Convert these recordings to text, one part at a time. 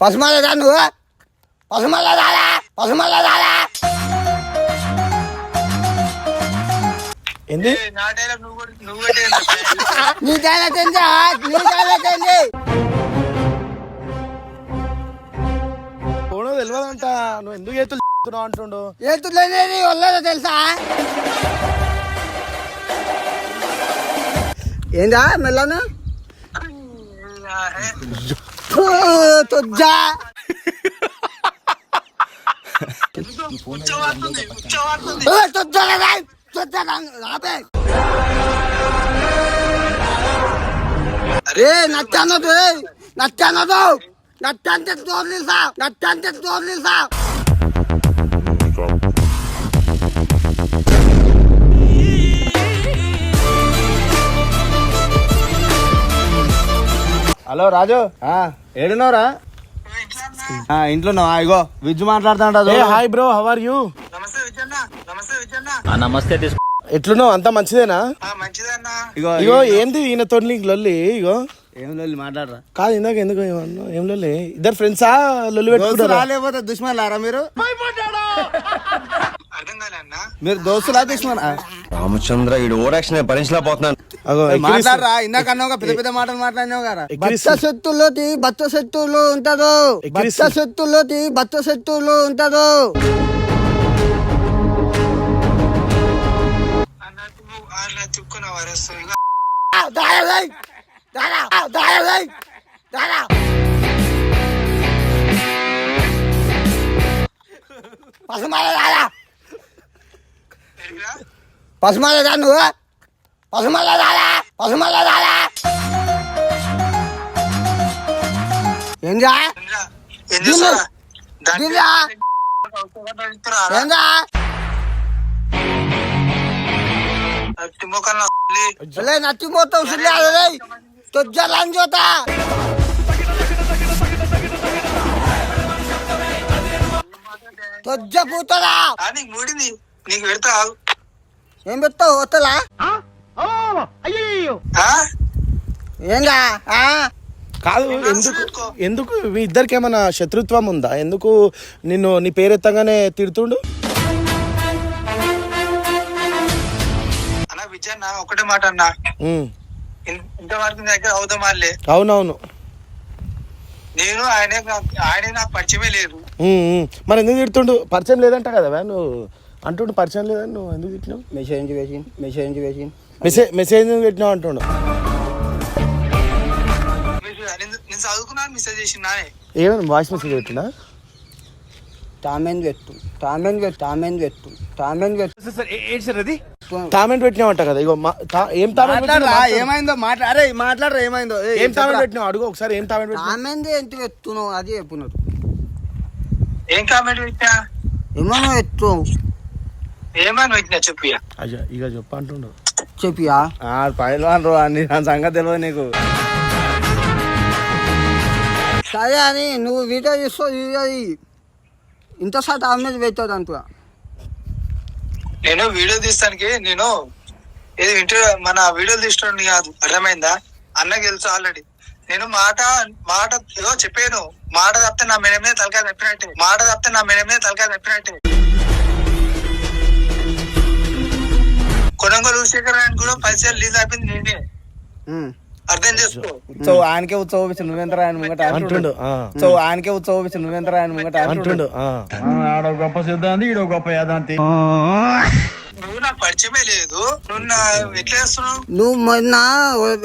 పసుమల రా నువ్వు పసుమల దాదా పసుమల దాదా ఏంది? నీ డైలాగ్ నువ్వు నీ తేలతండి నీ తెలియదంట. నువ్వు ఎందుకు ఎత్తులు అంటుండు ఎత్తులేని వల్లదో తెలుసా ఏందా మెల్లను తొజ్జా ఉచ్చవాడుతుంది ఉచ్చవాడుతుంది తొజ్జా తొజ్జా రాబే నచ్చనదు నచ్చనదు నచ్చంటే తోర్లిసా నచ్చంటే తోర్లిసా హలో రాజు. ఏడున్నావురా? ఇంట్లో ఇగో విజ్జు మాట్లాడుతుంటా ఏ hi bro how are you? నమస్తే ఎట్లున్నావు? అంతా మంచిదేనా? ఇగో ఇగో ఏంది ఈయన తోటి లొల్లి? ఇగో. ఏం లొల్లి మాట్లాడరా. కాదు ఇందాక ఎందుకు ఏమన్నా ఏం లొల్లి? ఇద్దరు ఫ్రెండ్సా? లొల్లి పెట్టుకుంటారా? రాలేకపోతే దుష్మన్లారా మీరు? మీరు దోస్తులా దుష్మన్? రామచంద్ర ఈడు ఓరాక్షన్ భరించలేకపోతున్నాను అగో ఎక్కిరిస్తు- మాట్లాడరా ఇందాక పెద్ద మాటలు మాట్లాడినావు కదా భర్త భర్త ఉంటారు భర్త భర్త ఉంటారు పసుమాల పసుమాల నువ్వు? పసుమాల రాలా పసుమాల రాలా ఏందా ఎరిగిరా ఏం చేస్తారా దానికి దివ్యా. ఉచ్చగడ్డ ఇస్తురా? ఏందా అట్టి మొక్కన్న లే నచ్చిపోతావు సుల్లా తొజ్జలని చూత తొజ్జ పూతరా ఆ, నీకు మూడింది. నీకు పెడతా ఆగు. ఏం పెడతావు? వస్తలా? ఆ? కాదు ఎందుకు ఎందుకు మీ ఇద్దరికి ఏమైనా శత్రుత్వం ఉందా? ఎందుకు నిన్ను నీ పేరు ఎత్తగానే తిడుతుండు? అన్న ఒకటే మాట అన్న. ఇంతవరకు నీ దగ్గర అవుతామాలే అవునవును. నేను ఆయన ఆయన నాకు పరిచయమే లేదు. మరి ఎందుకు తిడుతుండు? పరిచయం లేదంట కదా నువ్వు. అంటుండు పరిచయం లేదని నువ్వు ఎందుకు తిట్టినావు? మెసేజ్ వేసి మెసేజ్ వేసి మెసేజ్ మెసేజ్ ఎందుకు పెట్టినావు అంటుండు? నేను చదువుకున్నాను మెసేజ్ చేసినానే ఏమైనా వాయిస్ మెసేజ్ పెట్టినా తామెంది పెట్టు తామెంది పెట్టు తామెంది పెట్టు తామెంది పెట్టు కామెంట్ పెట్టినావంట కదా? ఇగో మా- తా- ఏం మాట్లాడరా? ఏమైందో? మాట్లా అరే మాట్లాడరా ఏమైందో? ఏం చెప్పరా. పెట్టినావు? అడుగు ఒకసారి ఏం కామెంట్ పెట్టినావు? తామెంది ఎంత పెట్టున్నావు అది చెప్పున్నారు ఏం కామెంట్ పెట్టినా? ఏమన్నా పెట్టు ఏమని పెట్టినా చెప్పు ఇక. అయ్యా ఇక చెప్పు అంటుండు చెప్పియా? ఆ పైల్వాన్ రో అన్ని నా సంగతి తెలియదు నీకు. సరే అని నువ్వు వీడియో చూస్తావు వీడియో ఇంత సార్ ఆమె మీద పెట్టాడు అంటున్నా నేను వీడియో తీస్తానికి నేను ఇది ఇంటర్ మన వీడియోలు తీసుకోండి కాదు అర్థమైందా? అన్నకి తెలుసు ఆల్రెడీ. నేను మాట మాట ఏదో చెప్పాను. మాట తప్పితే నా మీద తలకాయ తప్పినట్టే మాట తప్పితే నా మీద తలకాయ తప్పినట్టే కొనంగోలు శేఖర్ కూడా పైసలు లీజ్ అయిపోయింది నేనే. అర్థం చేసుకో. ఉత్సవ ఆయనకే ఉత్సవ నువ్వెంత ఆయన ముంగట అంటుండు ఆ. ఉత్సవ ఆయనకే ఉత్సవ నువ్వెంత ఆయన ముంగట అంటుండు ఆ. నువ్వు నాకు పరిచయమే లేదు. నువ్వు నా ఎట్లా చేస్తున్నావు? నువ్వు మొన్న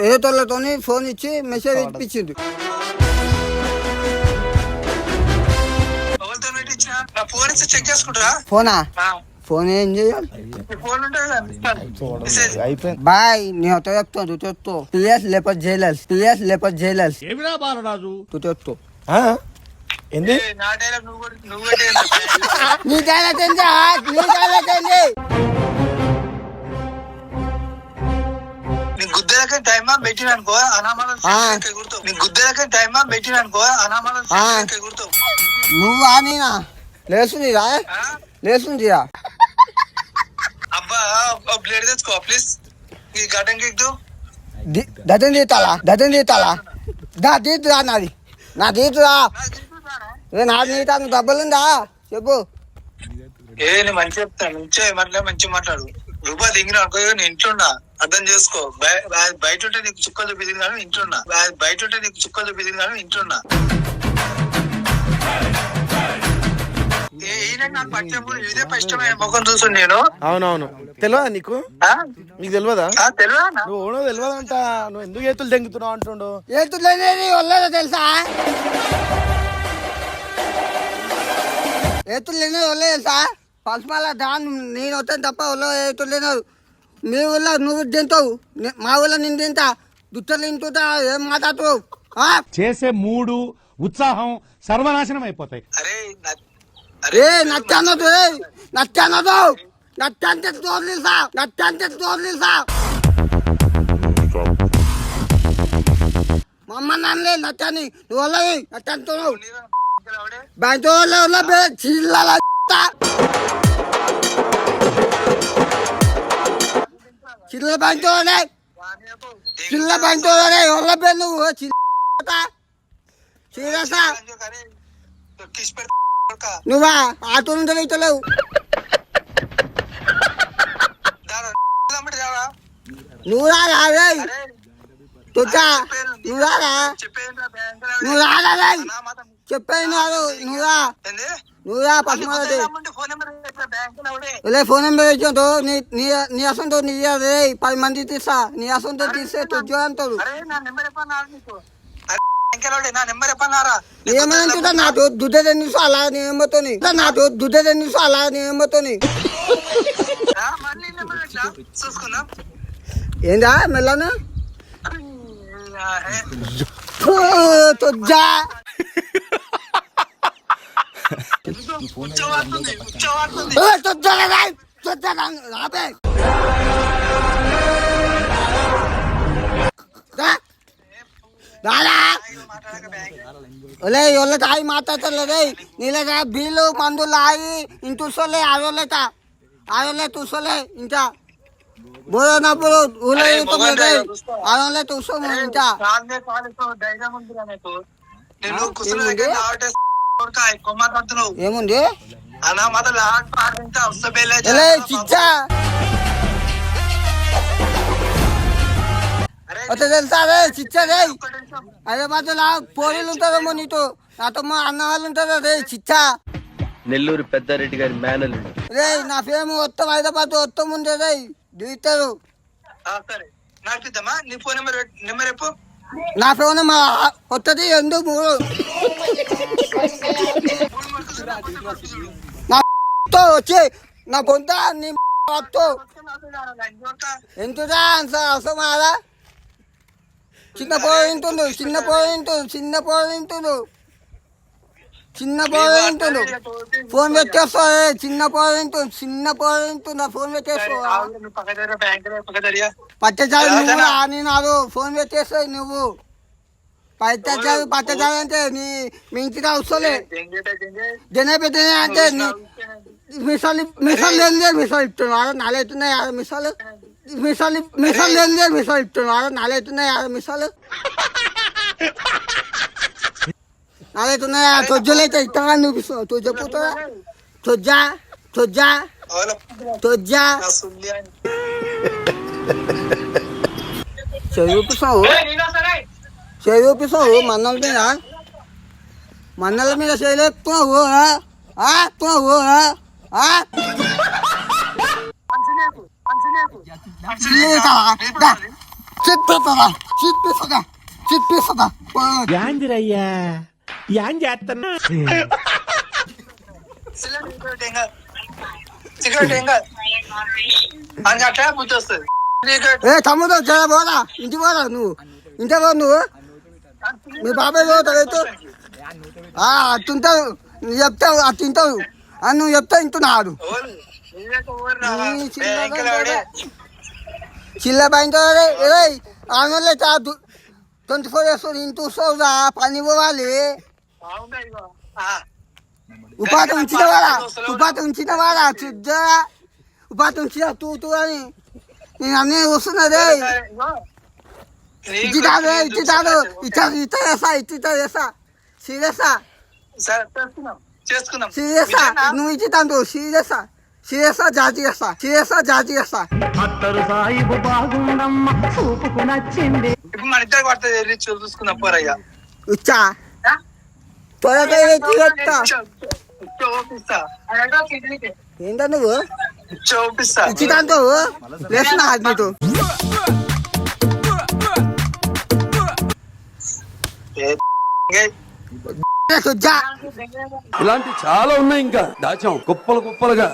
ఏతోళ్ళతోని ఫోన్ ఇచ్చి మెసేజ్ ఇప్పించింది ఫోన్ ఇస్తే చెక్ చేసుకుంటారా? ఫోనా? ఆ, ఫోన్ ఏం చేయాలి? బాయ్ నేను అత చెప్తాను తు చెప్తూ పిఎస్ లేకపోతే జైలర్స్ పిఎస్ లేకపోతే జైలర్స్. తు చెప్తూ? ఏంది? ఏ, నా డైలాగ్ డైలాగ్. నీ తేలతండి నీ గుద్దెలకి టైమా? పెట్టిన అనుకో అనామల ఆ. గుర్తావు. నీ గుద్దెలకి టైమా? పెట్టిన అనుకో అనామల నువ్వు ఆనీనా లేస్తుంది రా లేస్తుంది ప్లేట్ తెచ్చుకో ప్లీజ్ ఈ గడ్డం గిగ్గు దతం తీతాలా దతం తీతాలా దా తీతురా నాది. నా తీతురా నాది నీతా డబ్బులుందా చెప్పు. ఏ నేను మంచి చెప్తాను మంచిగా మాట్లాడి మంచిగా మాట్లాడు. రూపాయి దిగిన నేను ఇంట్లోన్నా అర్థం చేసుకో. బయ- బయ- బయట ఉంటే నీకు చుక్కలు చూపించింది కానీ ఇంట్లోన్నా బయ- బయట ఉంటే నీకు చుక్కలు చూపించింది కానీ ఇంట్లోన్నా అవునవును. తెలియదా నీకు? ఆ? నీకు తెలియదా? నువ్వు ఓనో తెలియదంట నువ్వు ఎందుకు చేతులు దెంగుతున్నావు అంటుండు? వల్లేదో తెలుసా? ఏతులేనేది వల్లే తెలుసా? పసుమాల దాని నేను వస్తాను తప్ప ఒళ్ళో ఏతులేనారు మీ ఊళ్ళో నువ్వు తింటావు. మా ఊళ్ళో నేను తింటా. దుట్టలు తింటుంటా ఏం మాట్లాడుతావు ఆ? చేసే మూడు ఉత్సాహం సర్వనాశనం అయిపోతాయి. అరే అరే ఏ? నచ్చనదు ఏ నచ్చనదు నచ్చంటే తోడు తెలుసా నచ్చంటే తోడు తెలుసా మా అమ్మ నాన్నలే నచ్చని నువ్వు వాళ్ళవి నచ్చంటున్నావు నీరా ఎవడే? బ్యాంకు చిల్లల చిల్ల బ్యాంకు చిల్ల బ్యాంకు వాళ్ళే నువ్వు చిల్ల చీరసా నువ్వా? ఆటో నుండి వెళ్తలేవు. నువ్వు రారా తుచ్చా నువ్వు రారా? నువ్వు రారా చెప్పాను వాడు నువ్వు రా. ఏంది? నువ్వు రా నీకు పసుమాలది రమ్మంటే ఫోన్ నెంబర్ ఇచ్చాడు నీ నీ నీ అసంతో నీ పది మంది తీసా నీ అసంతో తీస్తే తుజ్జు అంటాడు. అరే, నా నెంబర్ ఎప్పన్నారా నీకు? అరే, బ్యాంకులో ఎవడే? నా నెంబర్ ఎప్పన్నారా? ఏమంటుందా నాతో దుడ్డ తెన్నిసు అలా నీ ఏమతోని నాతో దుడ్డ తెన్నిసు అలా నీ ఏమతోని ఆ, మళ్ళీ నెంబర్ ఎట్లా? చూసుకుందాం ఏందా మెల్లనా ఆ, ఏ, తుజ్జా కూర్చోవాడుతుంది, కూర్చోవాడుతుంది. తుజ్జా తుజ్జా రాబే బ్యాంక్ ఒలే ఒళ్ళ తాయి మాట్లాడతలేదే నీళ్ళ బిల్లు మందులు ఆగి ఇంటి చూసలే ఆడోళ్ళట ఆడోళ్ళే చూసలే ఇంకా బోధనప్పుడు ఊళ్ళో ఆడోళ్ళే చూసాము ఇంకా ఏముంది? అన్నా మాత్రం చిచ్చా. అత తెలుసా రే చిచ్చా రే? ఒక్క నిమిషం. అదే మాత్రం పోలీలు ఉంటారేమో నీతో. నాతో మా అన్న వాళ్ళు ఉంటారా రే చిచ్చా. నెల్లూరు పెద్దారెడ్డి గారి మేనల్ రే నా ఫేమ్ మొత్తం హైదరాబాద్ మొత్తం ఉంది రే. దిగుతారు. నీ ఫోన్ నెంబర్ వస్తుంది ఎందుకు మూడు. నా తో వచ్చి నా కొంత నీ ఎంతుదా సార్ అవసరమారా చిన్న పోయింటుండు చిన్న పోయింటుండు చిన్న పోయింటుండు చిన్న పోయింటుండు ఫోన్ పెట్టేస్తా చిన్న పోయింటుండు చిన్న పోయింటుండు ఫోన్ పెట్టేస్తా పచ్చచారు నువ్వు రా, నేను అదు ఫోన్ పెట్టేస్తావు నువ్వు. పచ్చచారు పచ్చచారు అంటే నీ మీ ఇంటికి అవసరలే జనే పెట్టిన అంటే నీ మిసాలు మిసాలు లేనిదే మిసాలు ఇస్తున్నాడు నాలుగుతున్నాయి ఆరు మిసాలు మిసాలు మిసాలు లేనిదే మిసాలు ఇస్తున్నాడు నాలుగుతున్నాయి ఆరు మిసాలు నాలుగుతున్నాయి ఆ తొజ్జలు అయితే ఇస్తాగా చూపిస్తావు తొజ్జ పోతుందా తొజ్జా తొజ్జా తొజ్జా చెవి చూపిస్తావు చెవి చూపిస్తావు మన్నల మీద మన్నల మీద చేయలేపుతున్నావు ఎక్కుతున్నావు చెప్పేస్తుందా చెప్పేస్తుందా చెప్పేస్తుందా యాందిరయ్యా యాం చేస్తున్నా సిగరెట్ ఏం కాదు అని అట్లా బుద్ధి వస్తుంది సిగరెట్ ఏ తమ్ముడు జర పోరా ఇంటి పోరా నువ్వు ఇంటి పో నువ్వు మీ బాబాయ్ పోతావు ఎత్తు అట్టుంటావు నువ్వు చెప్తావు అటు తింటావు అని నువ్వు చెప్తావు ఇంటున్నాడు ఓలు నీకు ఊరు రా. నీ చిన్న బ్యాంకులో ఎవడే? చిల్ల బయట ఆమె ట్వంటీ ఫోర్ ఇయర్స్ ఇంటూ చూడరా పని పోవాలి అవునా ఇగో. ఆ. ఉపాధి ఉంచిన వాడా ఉపాధి ఉంచిన వాడా చూద్దా ఉపాధి ఉంచిన తూ తూ అని నేను అన్నీ చూస్తున్నదే ఇచ్చి తాడు ఇచ్చి తాడు ఇచ్చా ఇచ్చ చేస్తా ఇచ్చి చేస్తా సీరియస్సా సరే చేసుకుందాం చేసుకుందాం సీరియస్సా ఇచ్చి తాడు సీరియస్సా సీరియస్సా జాతి చేస్తా. సీరియస్సా జాతి చేస్తా ఇప్పుడు మన ఇద్దరు పడుతుంది వెళ్ళి చూ- చూసుకుందాం పోరయ్యా. ఇచ్చా? త్వరగా ఎత్తి చెప్తా చూపిస్తా ఏంటో నువ్వు? చూపిస్తా లేస్తున్నా ఇలాంటి చాలా ఉన్నాయి ఇంకా. దాచాం కుప్పలు కుప్పలుగా.